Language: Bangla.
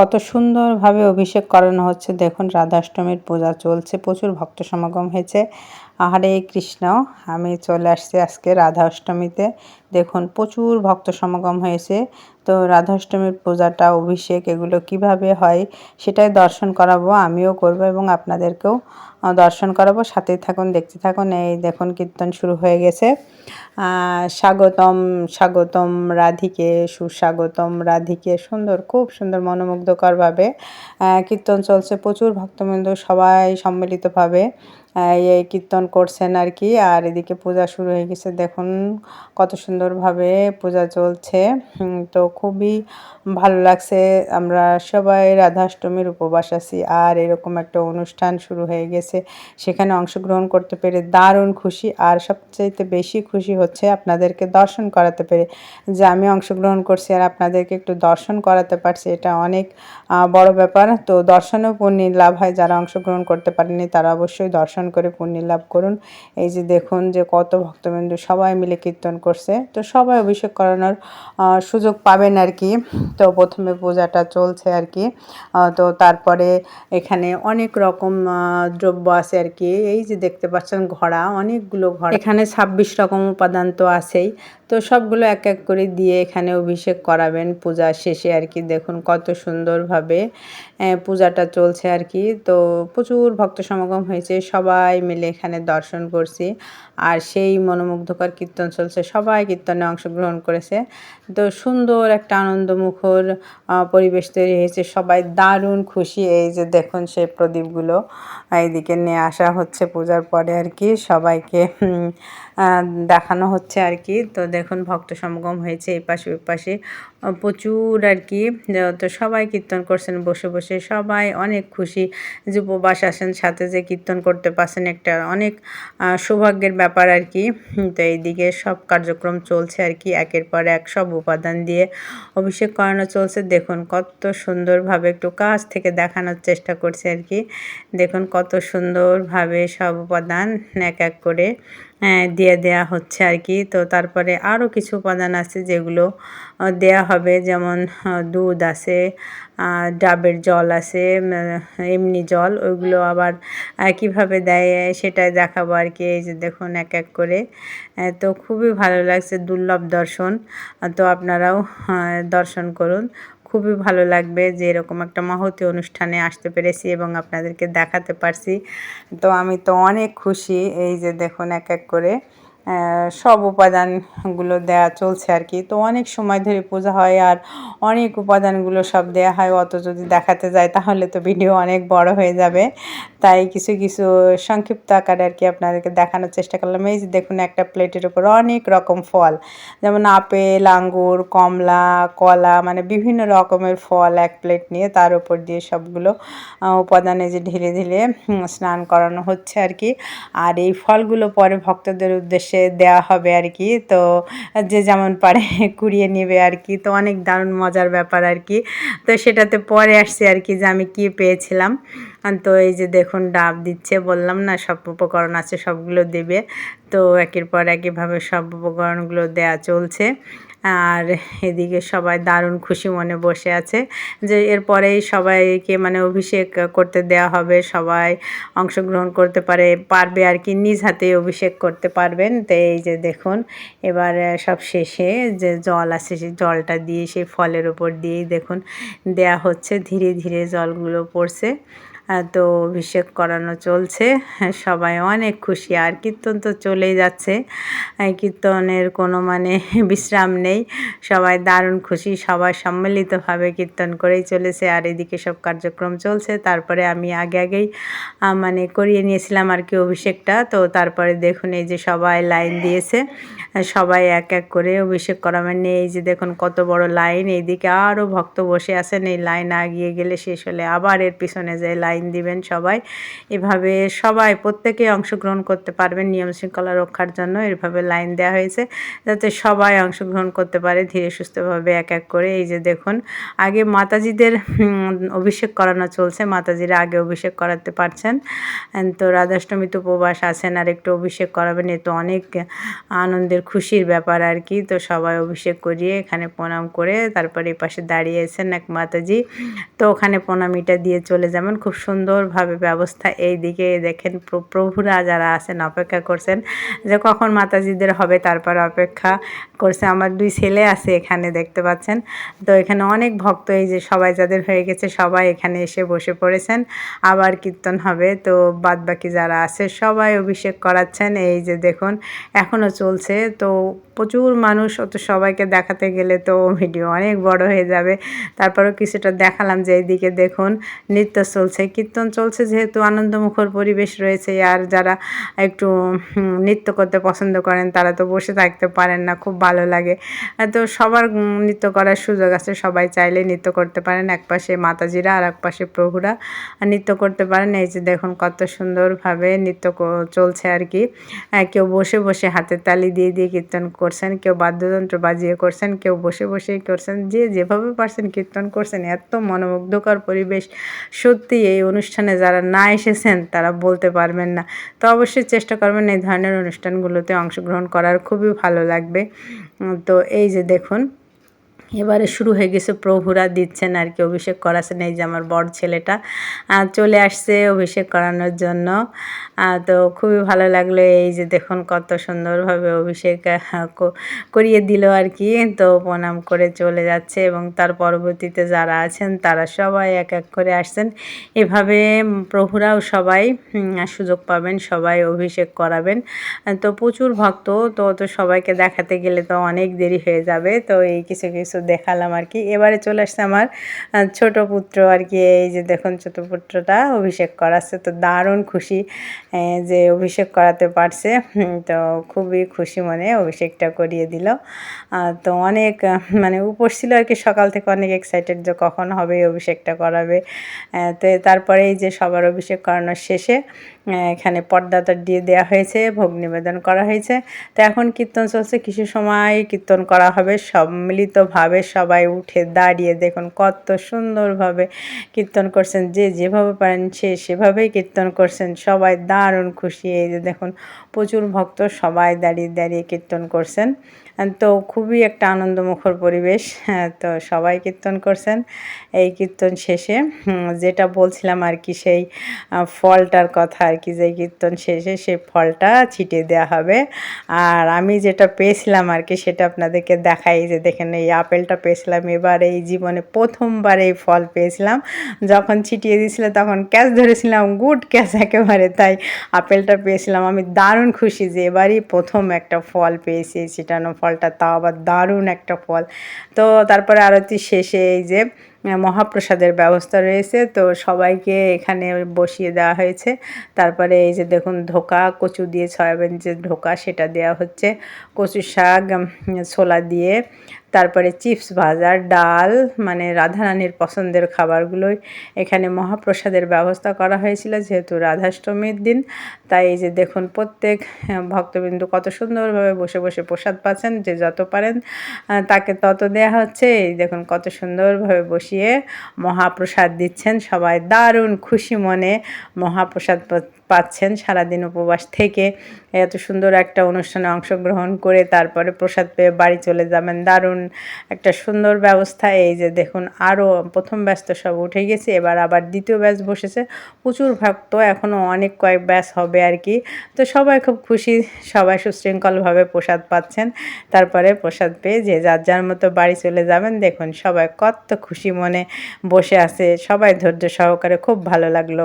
কত সুন্দরভাবে অভিষেক করানো হচ্ছে। দেখুন, রাধাষ্টমীর পূজা চলছে, প্রচুর ভক্ত সমাগম হয়েছে। আহারে কৃষ্ণ, আমি চলে আসছি আজকে রাধা অষ্টমীতে দেখুন, প্রচুর ভক্ত সমাগম হয়েছে। তো রাধাষ্টমীর পূজাটা, অভিষেক, এগুলো কীভাবে হয় সেটাই দর্শন করাবো, আমিও করব এবং আপনাদেরকেও দর্শন করাবো। সাথে থাকুন, দেখতে থাকুন, এই দেখুন কীর্তন শুরু হয়ে গেছে। স্বাগতম স্বাগতম রাধিকে, সুস্বাগতম রাধিকে, সুন্দর, খুব সুন্দর মনোমুগ্ধকরভাবে কীর্তন চলছে, প্রচুর ভক্তবৃন্দ সবাই সম্মিলিতভাবে এই কীর্তন করছেন আর কি। আর এদিকে পূজা শুরু হয়ে গেছে, দেখুন, কত সুন্দরভাবে পূজা চলছে। তো খুবই ভালো লাগছে। আমরা সবাই রাধাষ্টমীর উপবাস আছি আর এরকম একটা অনুষ্ঠান শুরু হয়ে গেছে। সেখানে অংশগ্রহণ করতে পেরে দারুণ খুশি। আর সবচাইতে বেশি খুশি হচ্ছে আপনাদেরকে দর্শন করাতে পেরে যে আমি অংশগ্রহণ করছি আর আপনাদেরকে একটু দর্শন করাতে পারছি। এটা অনেক বড় ব্যাপার। তো দর্শনেও পুণ্য লাভ হয় যারা অংশগ্রহণ করতে পারেনি তারা অবশ্যই দর্শন করে পুণ্য লাভ করুন। এই যে দেখুন যে কত ভক্তবিন্দু সবাই মিলে কীর্তন করছে। তো সবাই অভিষেক করানোর সুযোগ পাবেন আর কি তো প্রথমে পূজাটা চলছে আর কি তো তারপরে এখানে অনেক রকম দ্রব্য আছে আর কি এই যে দেখতে পাচ্ছেন ঘোড়া, অনেকগুলো ঘোড়া। এখানে ছাব্বিশ রকম উপাদান তো আছেই। তো সবগুলো এক এক করে দিয়ে এখানে অভিষেক করাবেন পূজা শেষে আর কি দেখুন কত সুন্দরভাবে পূজাটা চলছে আর কি তো প্রচুর ভক্ত সমাগম হয়েছে। সবাই মিলে এখানে দর্শন করছি। আর সেই মনোমুগ্ধকর কীর্তন চলছে। সবাই কীর্তনে অংশগ্রহণ করেছে। তো সুন্দর একটা আনন্দমুখর পরিবেশ তৈরি হয়েছে। সবাই দারুণ খুশি। এই যে দেখুন সেই প্রদীপগুলো, এইদিকে নিয়ে আসা হচ্ছে পূজার পরে আর কি। সবাইকে দেখানো হচ্ছে আর কি। তো দেখুন, ভক্ত সমাগম হয়েছে এই পাশে, ওই পাশে। প্রচুর আর কি তো সবাই কীর্তন করছেন, বসে বসে। সবাই অনেক খুশি যে উপবাস আসেন সাথে যে কীর্তন করতে পারছেন একটা অনেক সৌভাগ্যের ব্যাপার আর কি। তো এইদিকে সব কার্যক্রম চলছে আর কি, একের পর এক সব উপাদান দিয়ে অভিষেক করানো চলছে। দেখুন, কত সুন্দরভাবে একটু কাছ থেকে দেখানোর চেষ্টা করছে আর কি। দেখুন, কত সুন্দরভাবে সব উপাদান এক এক করে দিয়ে দেয়া হচ্ছে আর কি তো তারপরে আরও কিছু উপাদান আছে যেগুলো দেয়া হবে। যেমন দুধ আছে ডাবের জল আছে এমনি জল। ওইগুলো আবার কীভাবে দেয় সেটাই দেখাবো আর কি এই যে দেখুন, এক এক করে। তো খুবই ভালো লাগছে দুর্লভ দর্শন। তো আপনারাও দর্শন করুন। খুবই ভালো লাগবে যে এরকম একটা মহতি অনুষ্ঠানে আসতে পেরেছি এবং আপনাদেরকে দেখাতে পারছি। তো আমি তো অনেক খুশি, এই যে দেখুন এক এক করে। সব উপাদানগুলো দেয়া চলছে আর কি। তো অনেক সময় ধরে পূজা হয় আর অনেক উপাদানগুলো সব দেয়া হয়, অত যদি দেখাতে যায় তাহলে তো ভিডিও অনেক বড় হয়ে যাবে। তাই কিছু কিছু সংক্ষিপ্ত আকারে আর কি আপনাদেরকে দেখানোর চেষ্টা করলাম। এই যে দেখুন, একটা প্লেটের উপর অনেক রকম ফল, যেমন আপেল, আঙ্গুর, কমলা, কলা মানে বিভিন্ন রকমের ফল এক প্লেট নিয়ে তার উপর দিয়ে সবগুলো উপাদানে যে ঢিলে ঢিলে স্নান করানো হচ্ছে আর কি। আর এই ফলগুলো পরে ভক্তদের উদ্দেশ্যে দেওয়া হবে আর কি। তো যে যেমন পারে কুড়িয়ে নেবে আর কি। তো অনেক দারুণ মজার ব্যাপার আর কি। তো সেটাতে পরে আসছে আর কি যে আমি কি পেয়েছিলাম। তো এই যে দেখুন ডাব দিচ্ছে, বললাম না সব উপকরণ আছে সবগুলো দেবে। তো একের পর একইভাবে সব উপকরণগুলো দেয়া চলছে। আর এদিকে সবাই দারুণ খুশি মনে বসে আছে যে এরপরেই সবাইকে মানে অভিষেক করতে দেওয়া হবে, সবাই অংশগ্রহণ করতে পারে, পারবে আর কি, নিজ হাতে অভিষেক করতে পারবেন। তো এই যে দেখুন, এবার সব শেষে যে জল আছে সেই জলটা দিয়ে, সেই ফলের ওপর দিয়েই দেখুন, দেয়া হচ্ছে, ধীরে ধীরে জলগুলো পড়ছে। তো অভিষেক করানো চলছে, সবাই অনেক খুশি। আর কীর্তন তো চলেই যাচ্ছে। কীর্তনের কোনো মানে বিশ্রাম নেই। সবাই দারুণ খুশি, সবাই সম্মিলিতভাবে কীর্তন করেই চলেছে। আর এদিকে সব কার্যক্রম চলছে। তারপরে আমি আগে আগেই মানে করিয়ে নিয়েছিলাম আর কি অভিষেকটা। তো তারপরে দেখুন এই যে সবাই লাইন দিয়েছে। সবাই এক এক করে অভিষেক করাবেন এই যে দেখুন কত বড় লাইন। এইদিকে আরও ভক্ত বসে আছেন। এই লাইন আগিয়ে গেলে শেষ হলে আবার এর পিছনে যে লাইন লাইন দিবেন সবাই। এভাবে সবাই প্রত্যেকে অংশগ্রহণ করতে পারবেন নিয়ম শৃঙ্খলা রক্ষার জন্য। এভাবে লাইন দেওয়া হয়েছে যাতে সবাই অংশগ্রহণ করতে পারে ধীরে সুস্থভাবে এক এক করে। এই যে দেখুন, আগে মাতাজিদের অভিষেক করানো চলছে। মাতাজিরা আগে অভিষেক করাতে পারছেন। তো রাধাষ্টমীতে উপবাস আছেন আর একটু অভিষেক করাবেন। এ তো অনেক আনন্দের, খুশির ব্যাপার আর কি। তো সবাই অভিষেক করিয়ে এখানে প্রণাম করে তারপরে এই পাশে দাঁড়িয়েছেন এক মাতাজি। তো ওখানে প্রণামিটা দিয়ে চলে যাবেন। খুব সুন্দরভাবে ব্যবস্থা এই দিকে দেখেন প্রভুরা যারা আছেন, অপেক্ষা করছেন যে কখন মাতাজিদের হবে, তারপর অপেক্ষা করছে। আমার দুই ছেলে আছে এখানে, দেখতে পাচ্ছেন? তো এখানে অনেক ভক্ত, এই যে সবাই যাদের হয়ে গেছে, সবাই এখানে এসে বসে পড়েছেন। আবার কীর্তন হবে, তো বাদ বাকি যারা আছে, সবাই অভিষেক করাচ্ছেন। এই যে দেখুন এখনও চলছে। তো প্রচুর মানুষ, অত সবাইকে দেখাতে গেলে তো ভিডিও অনেক বড় হয়ে যাবে। তারপরেও কিছুটা দেখালাম যে এইদিকে দেখুন, নৃত্য চলছে কীর্তন চলছে, যেহেতু আনন্দমুখর পরিবেশ রয়েছে। আর যারা একটু নৃত্য করতে পছন্দ করেন, তারা তো বসে থাকতে পারেন না, খুব ভালো লাগে। তো সবার নৃত্য করার সুযোগ আছে, সবাই চাইলে নৃত্য করতে পারেন। এক পাশে মাতাজিরা, আর এক পাশে প্রভুরা নৃত্য করতে পারেন। এই যে দেখুন, কত সুন্দরভাবে নৃত্য চলছে আর কি। কেউ বসে বসে হাতের তালি দিয়ে দিয়ে কীর্তন করছেন, কেউ বাদ্যযন্ত্র বাজিয়ে করছেন, কেউ বসে বসেই করছেন, যে যেভাবে পারছেন কীর্তন করছেন। এত মনোমুগ্ধকর পরিবেশ সত্যি এই অনুষ্ঠানে যারা না এসেছেন, তারা বলতে পারবেন না। তো অবশ্যই চেষ্টা করবেন এই ধরনের অনুষ্ঠানগুলোতে অংশগ্রহণ করার। খুবই ভালো লাগবে। তো এই যে দেখুন এবারে শুরু হয়ে গেছে, প্রভুরা দিচ্ছেন আর কি, অভিষেক করাছেন এই যে আমার বড় ছেলেটা। চলে আসছে অভিষেক করানোর জন্য। তো খুবই ভালো লাগল এই যে দেখুন কত সুন্দরভাবে অভিষেক করিয়ে দিল আর কি, তো প্রণাম করে চলে যাচ্ছে এবং তার পরবর্তীতে যারা আছেন তারা সবাই এক এক করে আসছেন। এভাবে প্রভুরাও সবাই সুযোগ পাবেন, সবাই অভিষেক করাবেন। তো প্রচুর ভক্ত, তো তো সবাইকে দেখাতে গেলে তো অনেক দেরি হয়ে যাবে, তো এই কিছু কিছু দেখালাম আর কি। এবারে চলে আসছে আমার ছোট পুত্র আর কি। এই যে দেখুন ছোট পুত্রটা অভিষেক করাচ্ছে। তো দারুণ খুশি যে অভিষেক করাতে পারছে। তো খুবই খুশি মনে অভিষেকটা করিয়ে দিল। তো অনেক মানে উপোস ছিল আর কি। সকাল থেকে অনেক এক্সাইটেড যে কখন হবে অভিষেকটা করাবে। তো তারপরে এই যে সবার অভিষেক করানোর শেষে এখানে পর্দাটা দিয়ে দেওয়া হয়েছে, ভোগ নিবেদন করা হয়েছে। তো এখন কীর্তন চলছে, কিছু সময় কীর্তন করা হবে, সম্মিলিতভাবে সবাই উঠে দাঁড়িয়ে দেখুন কত সুন্দরভাবে কীর্তন করছেন। যে যেভাবে পারেন সে সেভাবেই কীর্তন করছেন। সবাই দারুণ খুশি। এই যে দেখুন প্রচুর ভক্ত সবাই দাঁড়িয়ে দাঁড়িয়ে কীর্তন করছেন। তো খুবই একটা আনন্দমুখর পরিবেশ। হ্যাঁ, তো সবাই কীর্তন করছেন। এই কীর্তন শেষে যেটা বলছিলাম আর কি সেই ফলটার কথা আর কি যে কীর্তন শেষে সেই ফলটা ছিটিয়ে দেওয়া হবে। আর আমি যেটা পেয়েছিলাম আর কি সেটা আপনাদেরকে দেখাই। যে দেখেন এই আপেলটা পেয়েছিলাম। এবার এই জীবনে প্রথমবার এই ফল পেয়েছিলাম। যখন ছিটিয়ে দিয়েছিল তখন ক্যাচ ধরেছিলাম, গুড ক্যাচ একেবারে। তাই আপেলটা পেয়েছিলাম। আমি দারুণ খুশি যে এবারই প্রথম একটা ফল পেয়েছি ছিটানো ফলটা। তাও আবার দারুণ একটা ফল। তো তারপরে আরতি শেষে এই যে মহাপ্রসাদের ব্যবস্থা রয়েছে। তো সবাইকে এখানে বসিয়ে দেওয়া হয়েছে। তারপরে এই যে দেখুন, ধোকা, কচু দিয়ে সয়াবিন যে ধোকা, সেটা দেওয়া হচ্ছে। কচু শাক ছোলা দিয়ে। তারপরে চিপস ভাজা, ডাল মানে রাধারানীর পছন্দের খাবারগুলোই এখানে মহাপ্রসাদের ব্যবস্থা করা হয়েছিল, যেহেতু রাধাষ্টমীর দিন। তাই এই যে দেখুন, প্রত্যেক ভক্তবিন্দু কত সুন্দরভাবে বসে বসে প্রসাদ পাচ্ছেন, যে যত পারেন তাকে তত দেয়া হচ্ছে। এই দেখুন, কত সুন্দরভাবে বসিয়ে মহাপ্রসাদ দিচ্ছেন সবাই। দারুণ খুশি মনে মহাপ্রসাদ পাচ্ছেন সারাদিন উপবাস থেকে। এত সুন্দর একটা অনুষ্ঠানে অংশগ্রহণ করে তারপরে প্রসাদ পেয়ে বাড়ি চলে যাবেন। দারুণ একটা সুন্দর ব্যবস্থা। এই যে দেখুন আরও প্রথম ব্যাচ তো সব উঠে গেছে, এবার আবার দ্বিতীয় ব্যাচ বসেছে। প্রচুর ভক্ত এখনও অনেক কয়েক ব্যাচ হবে আর কি। তো সবাই খুব খুশি, সবাই সুশৃঙ্খলভাবে প্রসাদ পাচ্ছেন। তারপরে প্রসাদ পেয়ে যে যার যার মতো বাড়ি চলে যাবেন, দেখুন সবাই কত খুশি মনে বসে আছে। সবাই ধৈর্য সহকারে, খুব ভালো লাগল।